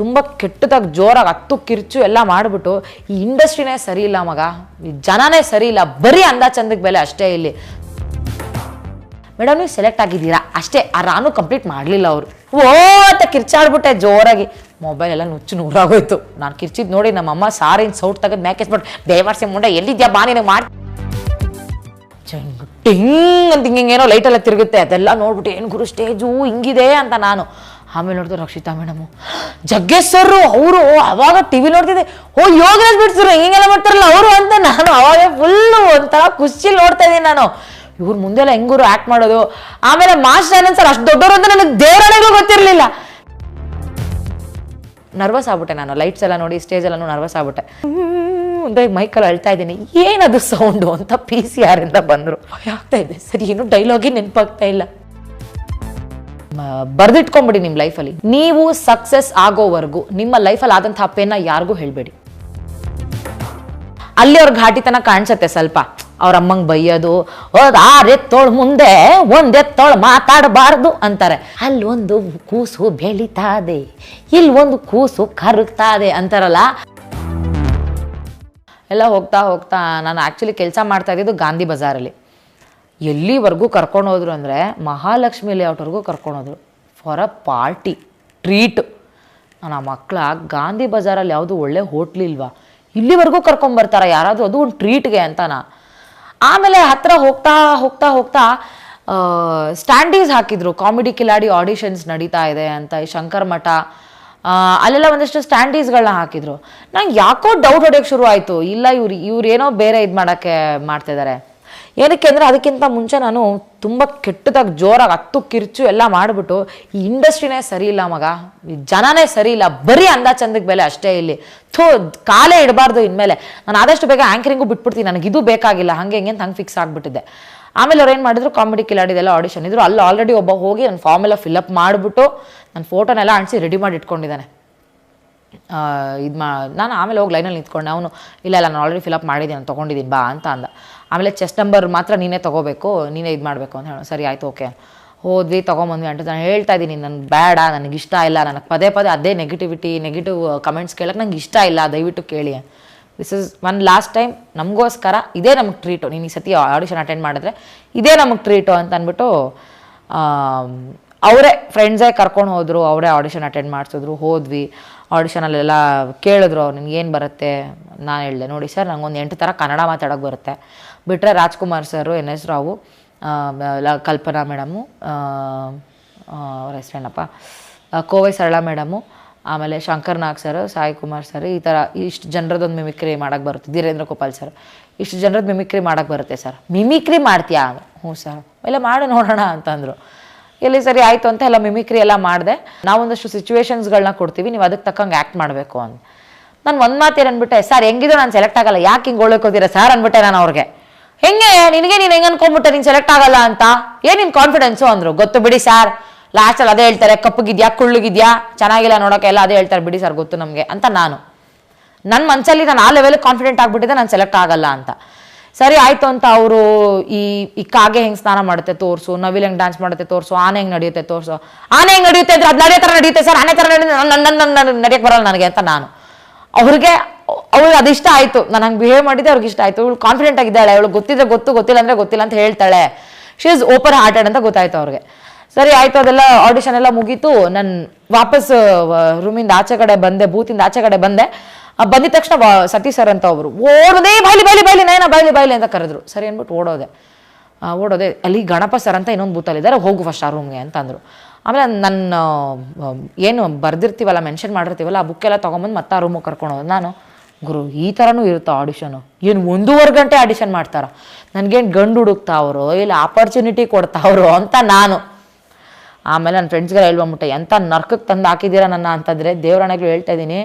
ತುಂಬ ಕೆಟ್ಟದಾಗಿ ಜೋರಾಗಿ ಹತ್ತು ಕಿರ್ಚು ಎಲ್ಲ ಮಾಡಿಬಿಟ್ಟು, ಈ ಇಂಡಸ್ಟ್ರಿನೇ ಸರಿ ಇಲ್ಲ ಮಗ. ಈ ಜನನೇ ಸರಿ ಇಲ್ಲ ಬರೀ ಅಂದ ಚಂದಕ್ಕೆ ಬೆಲೆ ಅಷ್ಟೇ ಇಲ್ಲಿ. ಮೇಡಮ್, ನೀವು ಸೆಲೆಕ್ಟ್ ಆಗಿದ್ದೀರಾ? ಅಷ್ಟೇ. ಆ ರಾನು ಕಂಪ್ಲೀಟ್ ಮಾಡಲಿಲ್ಲ ಅವರು. ಓ ಅಂತ ಕಿರ್ಚಾಡ್ಬಿಟ್ಟೆ ಜೋರಾಗಿ. ಮೊಬೈಲ್ ಎಲ್ಲ ನುಚ್ಚು ನೂರಾಗೋಯ್ತು. ನಾನು ಕಿರ್ಚಿದ್ ನೋಡಿ ನಮ್ಮಮ್ಮ ಸಾರಿನ ಸೌಟ್ ತೆಗೆದು ಮ್ಯಾಕೆಸ್ಬಿಟ್ಟು ಬೇವರ್ಸಿ ಮುಂಡೆ, ಎಲ್ಲಿದ್ಯಾ ಬಾ ನಿನಗೆ ಮಾಡಿ ಟಿಂಗ್ ಅಂತ ಏನೋ ಲೈಟೆಲ್ಲ ತಿರುಗುತ್ತೆ. ಅದೆಲ್ಲ ನೋಡ್ಬಿಟ್ಟು, ಏನು ಗುರು ಸ್ಟೇಜು ಹಿಂಗಿದೆ ಅಂತ ನಾನು. ಆಮೇಲೆ ನೋಡಿದ್ರು ರಕ್ಷಿತಾ ಮೇಡಮು. ಜಗ್ಗೇಶ್ ಸರ್ರು ಅವರು ಅವಾಗ ಟಿ ವಿ ನೋಡ್ತಿದ್ದೆ. ಓ, ಯೋಗರಾಜ್ ಬಿಡ್ಸರು ಹಿಂಗೆಲ್ಲ ಮಾಡ್ತಾರಲ್ಲ ಅವರು ಅಂತ ನಾನು ಅವಾಗ ಫುಲ್ಲು ಒಂಥರ ಖುಷಿಲಿ ನೋಡ್ತಾ ಇದ್ದೀನಿ ನಾನು. ಇವ್ರು ಮುಂದೆಲ್ಲ ಹೆಂಗೂರು ಆ್ಯಕ್ಟ್ ಮಾಡೋದು. ಆಮೇಲೆ ಮಾಸ್ಟರ್ ಸರ್ ಅಷ್ಟು ದೊಡ್ಡವರು ಅಂತ ನನಗೆ ದೇವರಣೆಗಳು ಗೊತ್ತಿರಲಿಲ್ಲ. ನರ್ವಸ್ ಆಗ್ಬಿಟ್ಟೆ ನಾನು ಲೈಟ್ಸ್ ಎಲ್ಲ ನೋಡಿ ಸ್ಟೇಜ್ ಎಲ್ಲ ನರ್ವಸ್ ಆಗ್ಬಿಟ್ಟೆ. ಅಂತ ಮೈಕಲ್ಲಿ ಅಳ್ತಾ ಇದ್ದೀನಿ. ಏನದು ಸೌಂಡು ಅಂತ ಪಿ ಸಿ ಆರ್ ಇಂದ ಬಂದರು. ಆಗ್ತಾ ಇದೆ. ಸರಿ, ಏನು ಡೈಲಾಗೇ ನೆನಪಾಗ್ತಾ ಇಲ್ಲ. ಬರ್ದಿಟ್ಕೊಂಬಿಡಿ ನಿಮ್ಮ ಲೈಫಲ್ಲಿ. ನೀವು ಸಕ್ಸಸ್ ಆಗೋವರೆಗೂ, ನಿಮ್ಮ ಲೈಫಲ್ಲಿ ಆದಂತಹ ಪೇನ ಯಾರಿಗೂ ಹೇಳಬೇಡಿ. ಅಲ್ಲಿ ಅವ್ರ ಘಾಟಿತನ ಕಾಣಿಸತ್ತೆ ಸ್ವಲ್ಪ. ಅವ್ರ ಅಮ್ಮಂಗೆ ಬೈಯೋದು ಹೋದ್ ಆರ್ ಮುಂದೆ, ಒಂದ್ ಎತ್ತೋಳ್ ಮಾತಾಡಬಾರ್ದು ಅಂತಾರೆ. ಅಲ್ಲೊಂದು ಕೂಸು ಬೆಳಿತಾದೆ ಇಲ್ಲಿ ಒಂದು ಕೂಸು ಕರಗ್ತಾದೆ ಅಂತಾರಲ್ಲ. ಎಲ್ಲ ಹೋಗ್ತಾ ಹೋಗ್ತಾ ನಾನು ಆ್ಯಕ್ಚುಲಿ ಕೆಲಸ ಮಾಡ್ತಾ ಇದ್ದಿದ್ದು ಗಾಂಧಿ ಬಜಾರಲ್ಲಿ. ಎಲ್ಲಿವರೆಗೂ ಕರ್ಕೊಂಡು ಹೋದ್ರು ಅಂದರೆ ಮಹಾಲಕ್ಷ್ಮಿ ಲೇಔಟ್ವರೆಗೂ ಕರ್ಕೊಂಡು ಹೋದರು. ಫಾರ್ ಅ ಪಾರ್ಟಿ ಟ್ರೀಟ್ ನಾನು ಆ ಮಕ್ಕಳ ಗಾಂಧಿ ಬಜಾರಲ್ಲಿ ಯಾವುದು ಒಳ್ಳೆ ಹೋಟ್ಲಿಲ್ವಾ ಇಲ್ಲಿವರೆಗೂ ಕರ್ಕೊಂಬರ್ತಾರೆ ಯಾರಾದರೂ ಅದು ಒಂದು ಟ್ರೀಟ್ಗೆ ಅಂತನಾ. ಆಮೇಲೆ ಹತ್ರ ಹೋಗ್ತಾ ಹೋಗ್ತಾ ಹೋಗ್ತಾ ಸ್ಟ್ಯಾಂಡೀಸ್ ಹಾಕಿದ್ರು. ಕಾಮಿಡಿ ಕಿಲಾಡಿ ಆಡಿಷನ್ಸ್ ನಡೀತಾ ಇದೆ ಅಂತ, ಈ ಶಂಕರ್ ಮಠ. ಅಲ್ಲೆಲ್ಲ ಒಂದಷ್ಟು ಸ್ಟ್ಯಾಂಡೀಸ್ಗಳನ್ನ ಹಾಕಿದ್ರು. ನಂಗೆ ಯಾಕೋ ಡೌಟ್ ಹೊಡೆಯೋಕ್ಕೆ ಶುರು ಆಯಿತು. ಇಲ್ಲ ಇವ್ರು ಇವ್ರು ಏನೋ ಬೇರೆ ಇದು ಮಾಡೋಕ್ಕೆ ಮಾಡ್ತಿದ್ದಾರೆ ಏನಕ್ಕೆ ಅಂದರೆ ಅದಕ್ಕಿಂತ ಮುಂಚೆ ನಾನು ತುಂಬ ಕೆಟ್ಟದಾಗಿ ಜೋರಾಗಿ ಹತ್ತು ಕಿರ್ಚು ಎಲ್ಲ ಮಾಡಿಬಿಟ್ಟು ಈ ಇಂಡಸ್ಟ್ರಿನೇ ಸರಿ ಇಲ್ಲ ಮಗ. ಜನನೇ ಸರಿ ಇಲ್ಲ. ಬರೀ ಅಂದ ಚಂದಕ್ಕೆ ಬೆಲೆ ಅಷ್ಟೇ ಇಲ್ಲಿ. ಥೋ, ಕಾಲೇ ಇಡಬಾರ್ದು ಇನ್ಮೇಲೆ. ನಾನು ಆದಷ್ಟು ಬೇಗ ಆ್ಯಂಕರಿಂಗು ಬಿಟ್ಬಿಡ್ತೀನಿ. ನನಗೆ ಇದು ಬೇಕಾಗಿಲ್ಲ. ಹಂಗೆ ಹಿಂಗೆ ಅಂತ ಹಂಗೆ ಫಿಕ್ಸ್ ಆಗಿಬಿಟ್ಟಿದ್ದೆ. ಆಮೇಲೆ ಅವ್ರು ಏನು ಮಾಡಿದ್ರು? ಕಾಮಿಡಿ ಕಿಲಾಡಿದೆಲ್ಲ ಆಡಿಷನ್ ಇದ್ರು. ಅಲ್ಲಿ ಆಲ್ರೆಡಿ ಒಬ್ಬ ಹೋಗಿ ನನ್ನ ಫಾರ್ಮೆಲ್ಲ ಅಪ್ ಮಾಡಿಬಿಟ್ಟು ನನ್ನ ಫೋಟೋನೆಲ್ಲ ಅಂಟಿಸಿ ರೆಡಿ ಮಾಡಿ ಇಟ್ಕೊಂಡಿದ್ದಾನೆ. ಇದು ಮಾ ನಾನು ಆಮೇಲೆ ಹೋಗಿ ಲೈನಲ್ಲಿ ನಿಂತ್ಕೊಂಡೆ. ಅವನು, ಇಲ್ಲ ಇಲ್ಲ, ನಾನು ಆಲ್ರೆಡಿ ಫಿಲಪ್ ಮಾಡಿದ್ದೀನಿ ನಾನು ತೊಗೊಂಡಿದ್ದೀನಿ, ಬಾ ಅಂತ ಅಂದ. ಆಮೇಲೆ ಚೆಸ್ಟ್ ನಂಬರ್ ಮಾತ್ರ ನೀನೇ ತೊಗೋಬೇಕು, ನೀನೇ ಇದು ಮಾಡಬೇಕು ಅಂತ ಹೇಳೋ. ಸರಿ, ಆಯಿತು ಓಕೆ ಹೋದ್ವಿ, ತೊಗೊಂಬಂದ್ವಿ ಅಂತ ನಾನು ಹೇಳ್ತಾ ಇದ್ದೀನಿ ನನಗೆ ಬೇಡ, ನನಗೆ ಇಷ್ಟ ಇಲ್ಲ, ನನಗೆ ಪದೇ ಪದೇ ಅದೇ ನೆಗೆಟಿವಿಟಿ ನೆಗೆಟಿವ್ ಕಮೆಂಟ್ಸ್ ಕೇಳೋಕೆ ನಂಗೆ ಇಷ್ಟ ಇಲ್ಲ, ದಯವಿಟ್ಟು ಕೇಳಿ this is one last time ನಮಗೋಸ್ಕರ ಇದೇ ನಮಗೆ ಟ್ರೀಟು ನೀನು ಈ ಸತಿ ಆಡಿಷನ್ ಅಟೆಂಡ್ ಮಾಡಿದ್ರೆ ಇದೇ ನಮಗೆ ಟ್ರೀಟು ಅಂತ ಅಂದ್ಬಿಟ್ಟು ಅವರೇ ಫ್ರೆಂಡ್ಸೇ ಕರ್ಕೊಂಡು ಹೋದರು, ಅವರೇ ಆಡಿಷನ್ ಅಟೆಂಡ್ ಮಾಡಿಸಿದ್ರು, ಹೋದ್ವಿ. ಆಡಿಷನಲ್ಲೆಲ್ಲ ಕೇಳಿದ್ರು, ಅವ್ರು ಏನು ಬರುತ್ತೆ? ನಾನು ಹೇಳಿದೆ, ನೋಡಿ ಸರ್ ನಂಗೊಂದು ಎಂಟು ಥರ ಕನ್ನಡ ಮಾತಾಡೋಕೆ ಬರುತ್ತೆ. ಬಿಟ್ಟರೆ Rajkumar sir N S Rao Kalpana madam ಅವ್ರ ಹೆಸ್ರೇನಪ್ಪ ಕೋವೈ ಸರಳ ಮೇಡಮು ಆಮೇಲೆ ಶಂಕರ್ ನಾಗ್ ಸರ್ ಸಾಯಿ ಕುಮಾರ್ ಸರ್ ಈ ಥರ ಇಷ್ಟು ಜನರದೊಂದು ಮಿಮಿಕ್ರಿ ಮಾಡೋಕ್ಕೆ ಬರುತ್ತೆ. ಧೀರೇಂದ್ರ ಗೋಪಾಲ್ ಸರ್ ಇಷ್ಟು ಜನರದ್ದು ಮಿಮಿಕ್ರಿ ಮಾಡೋಕ್ಕೆ ಬರುತ್ತೆ ಸರ್ ಮಿಮಿಕ್ರಿ ಮಾಡ್ತೀಯಾ? ಹ್ಞೂ ಸರ್ ಎಲ್ಲ ಮಾಡು ನೋಡೋಣ ಅಂತಂದರು. ಎಲ್ಲಿ ಸರಿ ಆಯಿತು ಅಂತ ಎಲ್ಲ ಮಿಮಿಕ್ರಿ ಎಲ್ಲ ಮಾಡಿದೆ. ನಾವೊಂದಷ್ಟು ಸಿಚುವೇಶನ್ಸ್ಗಳನ್ನ ಕೊಡ್ತೀವಿ, ನೀವು ಅದಕ್ಕೆ ತಕ್ಕಂಗೆ ಆ್ಯಕ್ಟ್ ಮಾಡಬೇಕು ಅಂತ. ನಾನು ಒಂದು ಮಾತೇನು ಅಂದ್ಬಿಟ್ಟೆ ಸರ್ ಹೆಂಗಿದ್ರು ನಾನು ಸೆಲೆಕ್ಟ್ ಆಗಲ್ಲ, ಯಾಕೆ ಹಿಂಗೆ ಹೋಗಿರ ಸರ್? ಅಂದ್ಬಿಟ್ಟೆ ನಾನು ಅವ್ರಿಗೆ. ಹೆಂಗೆ? ನಿನಗೆ ನೀನು ಹೆಂಗೆ ಅನ್ಕೊಂಬಿಟ್ಟೆ ನೀನು ಸೆಲೆಕ್ಟ್ ಆಗಲ್ಲ ಅಂತ? ಏನು ನಿನ್ನ ಕಾನ್ಫಿಡೆನ್ಸು ಅಂದರು. ಗೊತ್ತು ಬಿಡಿ ಸರ್ ಲಾಸ್ಟಲ್ಲಿ ಅದೇ ಹೇಳ್ತಾರೆ, ಕಪ್ಪಗಿದ್ಯಾ, ಕುಳ್ಳುಗಿದ್ಯಾ, ಚೆನ್ನಾಗಿಲ್ಲ ನೋಡೋಕೆ ಎಲ್ಲ ಅದೇ ಹೇಳ್ತಾರೆ, ಬಿಡಿ ಸರ್, ಗೊತ್ತು ನಮಗೆ, ಅಂತ ನಾನು. ನನ್ನ ಮನಸ್ಸಲ್ಲಿ ನಾನು ಆ ಲೆವೆಲ್ ಕಾನ್ಫಿಡೆಂಟ್ ಆಗ್ಬಿಟ್ಟಿದೆ ನಾನು ಸೆಲೆಕ್ಟ್ ಆಗಲ್ಲ ಅಂತ. ಸರಿ, ಆಯ್ತು ಅಂತ ಅವರು ಈ ಈ ಕಾಗೆ ಹೆಂಗ್ ಸ್ನಾನ ಮಾಡುತ್ತೆ ತೋರ್ಸು, ನವಿಲ್ ಹೆಂಗ್ ಡ್ಯಾನ್ಸ್ ಮಾಡುತ್ತೆ ತೋರ್ಸು, ಆನೆ ಹೆಂಗ್ ನಡೆಯುತ್ತೆ ತೋರ್ಸು. ಆನೆ ಹೆಂಗ್ ನಡೆಯುತ್ತೆ ಅಂದ್ರೆ ಅದ್ ನಡೆಯ ತರ ನಡೆಯುತ್ತೆ ಸರ್, ಆನೆ ತರ ನಡೆಯಕ್ಕೆ ಬರಲ್ಲ ನನಗೆ ಅಂತ ನಾನು. ಅವ್ರಿಗೆ ಅವ್ಳಿಗೆ ಅದಿಷ್ಟ ಆಯ್ತು, ನಾನು ಹಂಗೆ ಬಿಹೇವ್ ಮಾಡಿದ್ದೆ ಅವ್ರಿಗೆ ಇಷ್ಟ ಆಯ್ತು. ಇವಳು ಕಾನ್ಫಿಡೆಂಟ್ ಆಗಿದ್ದಾಳೆ ಅವಳು ಗೊತ್ತಿದ್ರೆ ಗೊತ್ತು, ಗೊತ್ತಿಲ್ಲ ಅಂದ್ರೆ ಗೊತ್ತಿಲ್ಲ ಅಂತ ಹೇಳ್ತಾಳೆ. ಶಿ ಇಸ್ ಓಪನ್ ಹಾರ್ಟೆಡ್ ಅಂತ ಗೊತ್ತಾಯ್ತು ಅವ್ರಿಗೆ. ಸರಿ, ಆಯ್ತು, ಅದೆಲ್ಲ ಆಡಿಷನ್ ಎಲ್ಲ ಮುಗೀತು. ನಾನು ವಾಪಸ್ ರೂಮಿಂದ ಆಚೆ ಕಡೆ ಬಂದೆ, ಬೂತಿಂದ ಆಚೆ ಕಡೆ ಬಂದೆ. ಬಂದಿದ ತಕ್ಷಣ ಸತೀಶ್ ಸರ್ ಅಂತ ಒಬ್ರು. ಓಡೋದೇ ಬಾಯ್ಲಿ ಬಾಯ್ಲಿ ಬಾಯ್ಲಿ ನಯನ ಬಾಯ್ಲಿ ಬಾಯ್ಲಿ ಅಂತ ಕರೆದ್ರು. ಸರಿ ಅಂದ್ಬಿಟ್ಟು ಓಡೋದೆ. ಆ, ಓಡೋದೆ. ಅಲ್ಲಿ ಗಣಪ ಸರ್ ಅಂತ ಇನ್ನೊಂದು ಬೂತಲ್ಲಿದ್ದಾರೆ ಹೋಗು ಫಸ್ಟ್ ಆ ರೂಮ್ಗೆ ಅಂತ ಅಂದರು ಆಮೇಲೆ ನನ್ನ ಏನು ಬರ್ದಿರ್ತೀವಲ್ಲ ಮೆನ್ಷನ್ ಮಾಡಿರ್ತೀವಲ್ಲ ಆ ಬುಕ್ಕೆಲ್ಲ ತೊಗೊಂಬಂದು ಮತ್ತೆ ಆ ರೂಮಿಗೆ ಕರ್ಕೊಂಡು ಹೋದ. ನಾನು ಗುರು ಈ ಥರನೂ ಇರುತ್ತೆ ಆಡಿಷನು ಏನು ಒಂದೂವರೆ ಗಂಟೆ ಆಡಿಷನ್ ಮಾಡ್ತಾರ? ನನಗೇನು ಗಂಡು ಹುಡುಕ್ತಾವ್ರು ಇಲ್ಲ ಆಪರ್ಚುನಿಟಿ ಕೊಡ್ತಾವ್ರು ಅಂತ ನಾನು. ಆಮೇಲೆ ನನ್ನ ಫ್ರೆಂಡ್ಸ್ಗೆಲ್ಲ ಹೇಳ್ಬಂಬಿಟ್ಟೆ ಎಂಥ ನರ್ಕಕ್ಕೆ ತಂದು ಹಾಕಿದ್ದೀರಾ ನನ್ನ ಅಂತಂದರೆ ದೇವ್ರಣೆಗಳು ಹೇಳ್ತಾ ಇದ್ದೀನಿ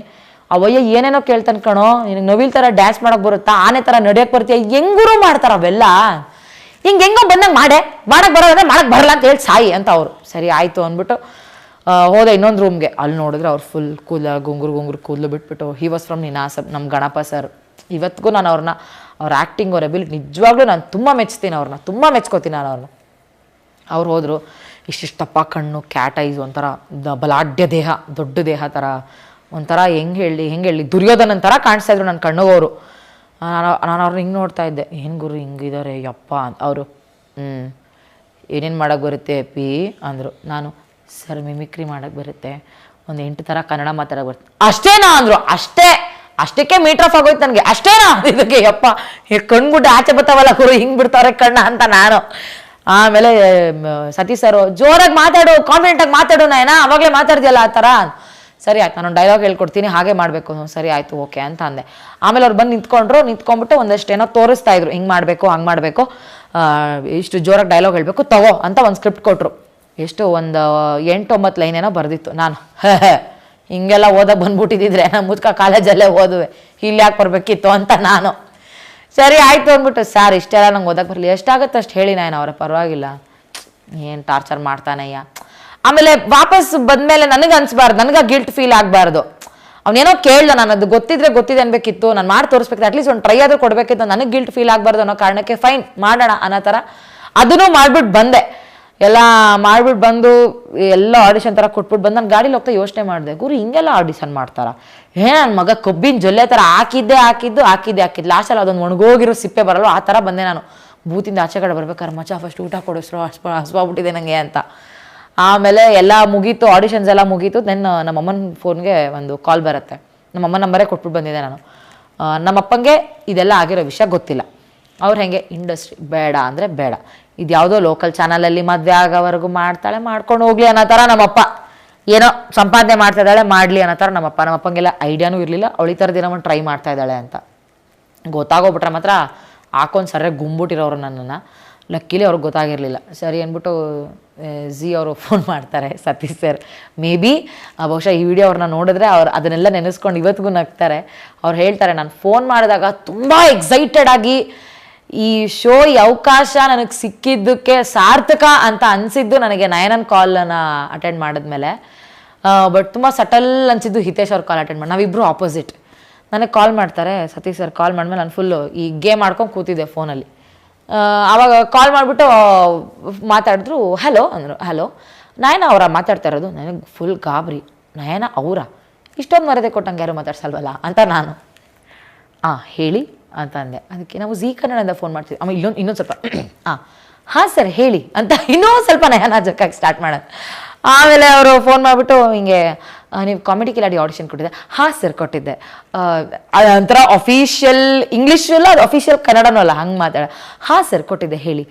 ಅವಯ್ಯ ಏನೇನೋ ಕೇಳ್ತಾನೆ ಕಣೋ, ನಿನಗೆ ನವಿಲ್ ಥರ ಡ್ಯಾನ್ಸ್ ಮಾಡೋಕೆ ಬರುತ್ತಾ, ಆನೆ ಥರ ನಡೆಯೋಕೆ ಬರ್ತೀಯ, ಹೆಂಗೂರು ಮಾಡ್ತಾರ ಅವೆಲ್ಲ? ಹಿಂಗೆ ಹೆಂಗೋ ಬಂದಂಗೆ ಮಾಡೆ ಮಾಡಕ್ಕೆ ಬರೋದಂದ್ರೆ ಮಾಡಕ್ಕೆ ಬರಲ್ಲ ಅಂತ ಹೇಳಿ ಸಾಯಿ ಅಂತ ಅವರು. ಸರಿ, ಆಯಿತು ಅಂದ್ಬಿಟ್ಟು ಹೋದ ಇನ್ನೊಂದು ರೂಮ್ಗೆ ಅಲ್ಲಿ ನೋಡಿದ್ರೆ ಅವ್ರು ಫುಲ್ ಕೂಲ ಗುಂಗುರು ಗುಂಗುರು ಕೂದಲು ಬಿಟ್ಬಿಟ್ಟು ಹಿ ವಾಸ್ ಫ್ರಮ್ ನಿನಾಸ ನಮ್ಮ ಗಣಪ ಸರ್ ಇವತ್ತಿಗೂ ನಾನು ಅವ್ರನ್ನ ಅವ್ರ ಆ್ಯಕ್ಟಿಂಗ್ ಅವ್ರ ಎಬಿಲಿಟಿ ನಿಜವಾಗ್ಲೂ ನಾನು ತುಂಬ ಮೆಚ್ತೀನಿ ಅವ್ರನ್ನ ತುಂಬ ಮೆಚ್ಕೋತೀನಿ ನಾನು ಅವ್ರನ್ನ ಅವ್ರು ಹೋದರು, ಇಷ್ಟಿಷ್ಟಪ್ಪ ಕಣ್ಣು ಕ್ಯಾಟೈಸ್ ಒಂಥರ ಬಲಾಢ್ಯ ದೇಹ, ದೊಡ್ಡ ದೇಹ ಥರ ಒಂಥರ ಹೆಂಗೆ ಹೇಳಿ ಹೆಂಗೆ ಹೇಳಿ ದುರ್ಯೋಧನ ಥರ ಕಾಣಿಸ್ತಾ ಇದ್ರು ನನ್ನ ಕಣ್ಣುಗೋರು. ನಾನು ನಾನು ಅವ್ರನ್ನ ಹಿಂಗೆ ನೋಡ್ತಾ ಇದ್ದೆ. ಏನು ಗುರು ಹಿಂಗಿದ್ದಾರೆ ಯಪ್ಪ ಅಂತ ಅವರು. ಹ್ಞೂ ಏನೇನು ಮಾಡೋಕ್ಕೆ ಬರುತ್ತೆ ಪಿ? ಅಂದರು. ನಾನು, ಸರ್, ಮಿಮಿಕ್ರಿ ಮಾಡೋಕ್ಕೆ ಬರುತ್ತೆ. ಒಂದು ಎಂಟು ಥರ ಕನ್ನಡ ಮಾತಾಡೋಕೆ ಬರುತ್ತೆ ಅಷ್ಟೇನಾ ಅಂದರು. ಅಷ್ಟೇ. ಅಷ್ಟಕ್ಕೆ ಮೀಟರ್ ಆಫ್ ಆಗೋಯ್ತು ನನಗೆ. ಅಷ್ಟೇನಾ? ಇದಕ್ಕೆ ಯಪ್ಪ. ಕಣ್ಗುಡ್ಡೆ ಆಚೆ ಬರ್ತಾವಲ್ಲ ಗುರು, ಹಿಂಗೆ ಬಿಡ್ತಾವ್ರೆ ಕಣ್ಣ ಅಂತ ನಾನು. ಆಮೇಲೆ ಸತೀಶ್ ಸರ್, ಜೋರಾಗಿ ಮಾತಾಡು ಕಾನ್ಫಿಡೆಂಟಾಗಿ ಮಾತಾಡು ನಾಯನ. ಅವಾಗಲೇ ಮಾತಾಡ್ದಿಯಲ್ಲ ಆ ಥರ ಸರಿ ಆಯ್ತು ನಾನು ಡೈಲಾಗ್ ಹೇಳ್ಕೊಡ್ತೀನಿ, ಹಾಗೆ ಮಾಡಬೇಕು. ಸರಿ ಆಯ್ತು ಓಕೆ ಅಂತ ಅಂದೆ. ಆಮೇಲೆ ಅವ್ರು ಬಂದು ನಿಂತ್ಕೊಂಡ್ರು, ನಿಂತ್ಕೊಂಡ್ಬಿಟ್ಟು ಒಂದಷ್ಟು ಏನೋ ತೋರಿಸ್ತಾ ಇದ್ರು. ಹಿಂಗೆ ಮಾಡಬೇಕು, ಹಂಗೆ ಮಾಡಬೇಕು. ಇಷ್ಟು ಜೋರಾಗಿ ಡೈಲಾಗ್ ಹೇಳಬೇಕು, ತಗೋ ಅಂತ ಒಂದು ಸ್ಕ್ರಿಪ್ಟ್ ಕೊಟ್ಟರು ಎಷ್ಟು ಒಂದು ಎಂಟು ಒಂಬತ್ತು ಲೈನ್ ಏನೋ ಬರೆದಿತ್ತು. ನಾನು ಹಿಂಗೆಲ್ಲ ಓದಕ್ಕೆ ಬಂದ್ಬಿಟ್ಟಿದ್ದಿದ್ರೆ ನಾನು ಮುದ್ಕ ಕಾಲೇಜಲ್ಲೇ ಓದುವೆ. ಇಲ್ಲಿ ಯಾಕೆ ಬರಬೇಕಿತ್ತು ಅಂತ ನಾನು. ಸರಿ ಆಯಿತು ಅಂದ್ಬಿಟ್ಟು, ಸರ್, ಇಷ್ಟೆಲ್ಲ ನಂಗೆ ಓದಕ್ಕೆ ಬರಲಿ ಎಷ್ಟಾಗುತ್ತೆ ಅಷ್ಟು ಹೇಳಿ ನಾನು ಅವರ, ಪರವಾಗಿಲ್ಲ. ಏನು ಟಾರ್ಚರ್ ಮಾಡ್ತಾನಯ್ಯ ಆಮೇಲೆ ವಾಪಸ್ ಬಂದ್ಮೇಲೆ ನನಗೆ ಅನ್ಸ್ಬಾರ್ದು, ನನಗೆ ಗಿಲ್ಟ್ ಫೀಲ್ ಆಗ್ಬಾರ್ದು. ಅವನೇನೋ ಕೇಳ್ದ ನಾನು, ಅದು ಗೊತ್ತಿದ್ರೆ ಗೊತ್ತಿದೆ ಅನ್ಬೇಕಿತ್ತು, ನಾನು ಮಾಡಿ ತೋರಿಸ್ಬೇಕಿತ್ತು ಅಟ್ಲೀಸ್ಟ್ ಒಂದು ಟ್ರೈ ಆದರೂ ಕೊಡಬೇಕಿತ್ತು, ನನಗೆ ಗಿಲ್ಟ್ ಫೀಲ್ ಆಗಬಾರ್ದು ಅನ್ನೋ ಕಾರಣಕ್ಕೆ ಫೈನ್ ಮಾಡೋಣ ಅನ್ನೋ ಥರ. ಅದನ್ನು ಮಾಡ್ಬಿಟ್ಟು ಬಂದೆ. ಎಲ್ಲ ಮಾಡ್ಬಿಟ್ಟು ಬಂದು, ಎಲ್ಲ ಆಡಿಷನ್ ಥರ ಕೊಟ್ಬಿಟ್ಟು ಬಂದು ನಾನು ಗಾಡೀಲಿ ಹೋಗ್ತಾ ಯೋಚನೆ ಮಾಡಿದೆ, ಗುರು, ಹಿಂಗೆಲ್ಲ ಆಡಿಷನ್ ಮಾಡ್ತಾರ? ಏ ನನ್ನ ಮಗ ಕಬ್ಬಿನ ಜೊಲ್ಲೆ ಥರ ಹಾಕಿದ್ದೆ ಹಾಕಿದ್ದು ಹಾಕಿದ್ದೆ ಹಾಕಿದ್ದು. ಲಾಸ್ಟಲ್ಲಿ ಅದೊಂದು ಒಣಗೋಗಿರೋ ಸಿಪ್ಪೆ ಬರಲ್ಲ ಆ ಥರ ಬಂದೆ ನಾನು. ಬೂತಿಂದ ಆಚೆ ಕಡೆ ಬರ್ಬೇಕಾದ್ರೆ ಮಚಾ ಫಸ್ಟ್ ಊಟ ಕೊಡಿಸ್ರು ಹಸ್ಬ ಹಸ್ಬಾಗ್ಬಿಟ್ಟಿದೆ ನನಗೆ ಅಂತ. ಆಮೇಲೆ ಎಲ್ಲ ಮುಗೀತು ಆಡಿಷನ್ಸ್ ಎಲ್ಲ ಮುಗೀತು ದೆನ್ ನಮ್ಮಮ್ಮನ ಫೋನ್ಗೆ ಒಂದು ಕಾಲ್ ಬರುತ್ತೆ. ನಮ್ಮಮ್ಮ ನಂಬರೇ ಕೊಟ್ಬಿಟ್ಟು ಬಂದಿದ್ದೆ ನಾನು. ನಮ್ಮಪ್ಪಂಗೆ ಇದೆಲ್ಲ ಆಗಿರೋ ವಿಷಯ ಗೊತ್ತಿಲ್ಲ. ಅವ್ರು ಹೆಂಗೆ, ಇಂಡಸ್ಟ್ರಿ ಬೇಡ ಅಂದರೆ ಬೇಡ. ಇದು ಯಾವುದೋ ಲೋಕಲ್ ಚಾನಲಲ್ಲಿ ಮದುವೆ ಆಗೋವರೆಗೂ ಮಾಡ್ತಾಳೆ, ಮಾಡ್ಕೊಂಡು ಹೋಗ್ಲಿ ಅನ್ನೋ ಥರ ನಮ್ಮಪ್ಪ. ಏನೋ ಸಂಪಾದನೆ ಮಾಡ್ತಾ ಇದ್ದಾಳೆ, ಮಾಡಲಿ ಅನ್ನೋ ಥರ ನಮ್ಮಪ್ಪ. ನಮ್ಮಪ್ಪಂಗೆಲ್ಲ ಐಡಿಯಾನೂ ಇರಲಿಲ್ಲ. ಅವಳಿ ಥರದ್ದು ಏನೋ ಟ್ರೈ ಮಾಡ್ತಾ ಇದ್ದಾಳೆ ಅಂತ. ಗೊತ್ತಾಗೋಗ್ಬಿಟ್ರೆ ಮಾತ್ರ ಹಾಕೊಂಡು ಸರಿಯಾಗಿ ಗುಂಬಿಟ್ಟಿರೋರು ನನ್ನನ್ನು. ಲಕ್ಕಿಲಿ ಅವ್ರಿಗೆ ಗೊತ್ತಾಗಿರಲಿಲ್ಲ. ಸರಿ ಅಂದ್ಬಿಟ್ಟು ಝಿ ಅವರು ಫೋನ್ ಮಾಡ್ತಾರೆ, ಸತೀಶ್ ಸರ್. ಮೇ ಬಿ ಬಹುಶಃ ಈ ವಿಡಿಯೋ ಅವ್ರನ್ನ ನೋಡಿದ್ರೆ ಅವ್ರು ಅದನ್ನೆಲ್ಲ ನೆನೆಸ್ಕೊಂಡು ಇವತ್ತಿಗೂ ನಗ್ತಾರೆ. ಅವ್ರು ಹೇಳ್ತಾರೆ, ನಾನು ಫೋನ್ ಮಾಡಿದಾಗ ತುಂಬ ಎಕ್ಸೈಟೆಡ್ ಆಗಿ ಈ ಶೋ ಈ ಅವಕಾಶ ನನಗೆ ಸಿಕ್ಕಿದ್ದಕ್ಕೆ ಸಾರ್ಥಕ ಅಂತ ಅನಿಸಿದ್ದು ನನಗೆ ನಯನನ್ ಕಾಲನ್ನು ಅಟೆಂಡ್ ಮಾಡಿದ್ಮೇಲೆ. ಬಟ್ ತುಂಬ ಸಟಲ್ ಅನಿಸಿದ್ದು ಹಿತೇಶ್ ಅವ್ರ ಕಾಲ್ ಅಟೆಂಡ್ ಮಾಡಿ ನಾವಿಬ್ಬರು ಆಪೋಸಿಟ್ ನನಗೆ ಕಾಲ್ ಮಾಡ್ತಾರೆ, ಸತೀಶ್ ಸರ್ ಕಾಲ್ ಮಾಡಿದ್ಮೇಲೆ ನಾನು ಫುಲ್ಲು ಈ ಗೇಮ್ ಆಡ್ಕೊಂಡು ಕೂತಿದ್ದೆ ಫೋನಲ್ಲಿ ಆವಾಗ ಕಾಲ್ ಮಾಡಿಬಿಟ್ಟು ಮಾತಾಡಿದ್ರು ಹಲೋ ಅಂದರು. ಹಲೋ ನಯನ ಅವರ ಮಾತಾಡ್ತಾ ಇರೋದು ನನಗೆ ಫುಲ್ ಗಾಬರಿ. ನಯನ ಅವರ. ಇಷ್ಟೊಂದು ಮರದೆ ಕೊಟ್ಟಂಗೆ ಯಾರು ಮಾತಾಡ್ಸಲ್ವಲ್ಲ ಅಂತ ನಾನು. ಹಾಂ ಹೇಳಿ ಅಂತ ಅಂದೆ. ಅದಕ್ಕೆ ನಾವು ಝೀ ಕನ್ನಡದಿಂದ ಫೋನ್ ಮಾಡ್ತೀವಿ. ಆಮೇಲೆ ಇಲ್ಲೊಂದು ಇನ್ನೊಂದು ಸ್ವಲ್ಪ. ಹಾಂ ಹಾಂ ಸರ್ ಹೇಳಿ. ಅಂತ ಇನ್ನೂ ಸ್ವಲ್ಪ ನಯನ ಜಕ್ಕಾಗಿ ಸ್ಟಾರ್ಟ್ ಮಾಡೋದು. ಆಮೇಲೆ ಅವರು ಫೋನ್ ಮಾಡಿಬಿಟ್ಟು ಹಿಂಗೆ ನೀವು ಕಾಮಿಡಿ ಕಿಲಾಡಿ ಆಡಿಷನ್ ಕೊಟ್ಟಿದ್ದೆ. ಹಾಂ ಸರ್ ಕೊಟ್ಟಿದ್ದೆ. ಆ, ಅದು ಒಂಥರ ಅಫಿಷಿಯಲ್ ಇಂಗ್ಲೀಷು ಅಲ್ಲ ಅದು ಅಫಿಷಿಯಲ್ ಕನ್ನಡನೂ ಅಲ್ಲ ಹಂಗೆ ಮಾತಾಡ. ಹಾಂ ಸರ್ ಕೊಟ್ಟಿದ್ದೆ ಹೇಳಿ.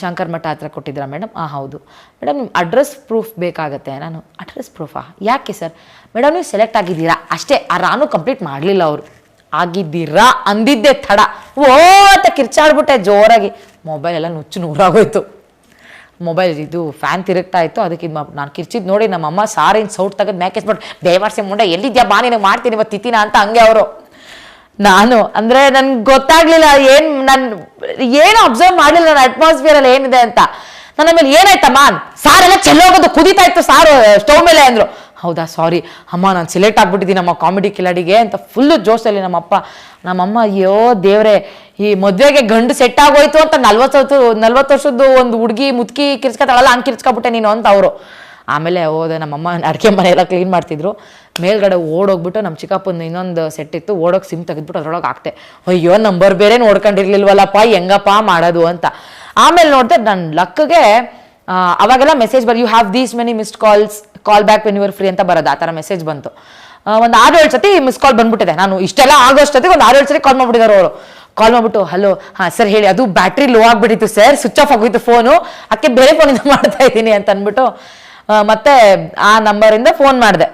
ಶಂಕರ್ ಮಠ ಹತ್ರ ಕೊಟ್ಟಿದ್ದೀರಾ ಮೇಡಮ್ ಹಾಂ ಹೌದು. ಮೇಡಮ್ ನಿಮ್ಮ ಅಡ್ರೆಸ್ ಪ್ರೂಫ್ ಬೇಕಾಗತ್ತೆ? ನಾನು ಅಡ್ರೆಸ್ ಪ್ರೂಫಾ ಯಾಕೆ ಸರ್ ಮೇಡಮ್ ನೀವು ಸೆಲೆಕ್ಟ್ ಆಗಿದ್ದೀರಾ? ಅಷ್ಟೇ ಆ ರಾನು ಕಂಪ್ಲೀಟ್ ಮಾಡಲಿಲ್ಲ ಅವರು. ಆಗಿದ್ದೀರಾ? ಅಂದಿದ್ದೆ ತಡ. ಓ ಅಂತ ಕಿರ್ಚಾಡ್ಬಿಟ್ಟೆ ಜೋರಾಗಿ. ಮೊಬೈಲ್ ಎಲ್ಲ ನುಚ್ಚು ನೂರಾಗೋಯ್ತು. ಮೊಬೈಲ್ ಇದು ಫ್ಯಾನ್ ತಿರುಗ್ತಾ ಇತ್ತು. ಅದಕ್ಕೆ ನಾನು ಕಿರ್ಚಿದ್ ನೋಡಿ ನಮ್ಮ ಅಮ್ಮ ಸಾರಿನ ಸೌಟ್ ತೆಗೆದು ಮ್ಯಾಕೆಸ್ಬಿಟ್ಟು ಬೇವಾರ್ಸಿ ಮುಂಡೆ ಎಲ್ಲಿದ್ಯಾ ಬಾ ನಿನಗೆ ಮಾಡ್ತೀನಿ ಇವತ್ತು ತಿತ್ತಿನ ಅಂತ ಹಂಗೆ ಅವರು. ನಾನು ಅಂದ್ರೆ ನನ್ಗೆ ಗೊತ್ತಾಗ್ಲಿಲ್ಲ ಏನು ನಾನು ಏನು ಅಬ್ಸರ್ವ್ ಮಾಡಲಿಲ್ಲ ನನ್ನ ಅಟ್ಮಾಸ್ಫಿಯರ್ ಅಲ್ಲಿ ಏನಿದೆ ಅಂತ. ನನ್ನ ಮೇಲೆ ಏನಾಯ್ತಮ್ಮ? ಸಾರೆಲ್ಲ ಚೆಲ್ಲೋಗೋದು ಕುದೀತಾ ಇತ್ತು ಸಾರು ಸ್ಟವ್ ಮೇಲೆ ಅಂದ್ರು. ಹೌದಾ? ಸಾರಿ ಅಮ್ಮ, ನಾನು ಸೆಲೆಕ್ಟ್ ಆಗ್ಬಿಟ್ಟಿದ್ದೀನಿ ನಮ್ಮ ಕಾಮಿಡಿ ಕಿಲಾಡಿಗೆ ಅಂತ ಫುಲ್ಲು ಜೋಶಲ್ಲಿ ನಮ್ಮಪ್ಪ, ನಮ್ಮಮ್ಮ, ಅಯ್ಯೋ ದೇವ್ರೆ, ಈ ಮದುವೆಗೆ ಗಂಡು ಸೆಟ್ ಆಗೋಯ್ತು ಅಂತ ನಲ್ವತ್ತು ನಲ್ವತ್ತು ವರ್ಷದ್ದು ಒಂದು ಹುಡುಗಿ ಮುದುಕಿ ಕಿರ್ಸ್ಕೊತಾಳಲ್ಲ ಹಂಗೆ ಕಿರ್ಸ್ಕೊಬಿಟ್ಟೆ ನೀನು ಅಂತ ಅವರು. ಆಮೇಲೆ ಹೋದೆ, ನಮ್ಮಮ್ಮ ಅಡುಗೆ ಮನೆ ಕ್ಲೀನ್ ಮಾಡ್ತಿದ್ರು. ಮೇಲ್ಗಡೆ ಓಡೋಗ್ಬಿಟ್ಟು ನಮ್ಮ ಚಿಕ್ಕಪ್ಪನ ಇನ್ನೊಂದು ಸೆಟ್ ಇತ್ತು, ಓಡೋಗಿ ಸಿಮ್ ತೆಗೆದ್ಬಿಟ್ಟು ಅದರೊಳಗೆ ಹಾಕ್ತೆ ಅಯ್ಯೋ, ನಂಬರ್ ಬೇರೆ ನೋಡ್ಕೊಂಡಿರ್ಲಿಲ್ವಲ್ಲಪ್ಪ, ಹೆಂಗಪ್ಪ ಮಾಡೋದು ಅಂತ. ಆಮೇಲೆ ನೋಡಿದೆ ನನ್ನ ಲಕ್ಗೆ ಅವಾಗೆಲ್ಲ ಮೆಸೇಜ್ ಬರ್ you have these many missed calls call back when your free ಅಂತ ಬರೋದು, ಆ ಥರ ಮೆಸೇಜ್ ಬಂತು. ಒಂದು ಆರು ಏಳು ಸತಿ ಮಿಸ್ ಕಾಲ್ ಬಂದ್ಬಿಟ್ಟಿದೆ. ನಾನು ಇಷ್ಟೆಲ್ಲ ಆಗೋಷ್ಟೊತ್ತಿಗೆ ಒಂದು ಆರು ಏಳು ಸತಿ ಕಾಲ್ ಮಾಡಿಬಿಟ್ಟಿದ್ದಾರೆ ಅವರು. ಕಾಲ್ ಮಾಡ್ಬಿಟ್ಟು ಹಲೋ ಹಾಂ, ಸರ್ ಹೇಳಿ, ಅದು ಬ್ಯಾಟ್ರಿ ಲೋ ಆಗಿಬಿಟ್ಟಿತ್ತು ಸರ್ ಸ್ವಿಚ್ ಆಫ್ ಆಗೋಯ್ತು ಫೋನು ಅದಕ್ಕೆ ಬೇರೆ ಫೋನಿಂದ ಮಾಡ್ತಾ ಇದ್ದೀನಿ ಅಂತ ಅಂದ್ಬಿಟ್ಟು ಮತ್ತೆ ಆ ನಂಬರಿಂದ ಫೋನ್ ಮಾಡಿದೆ.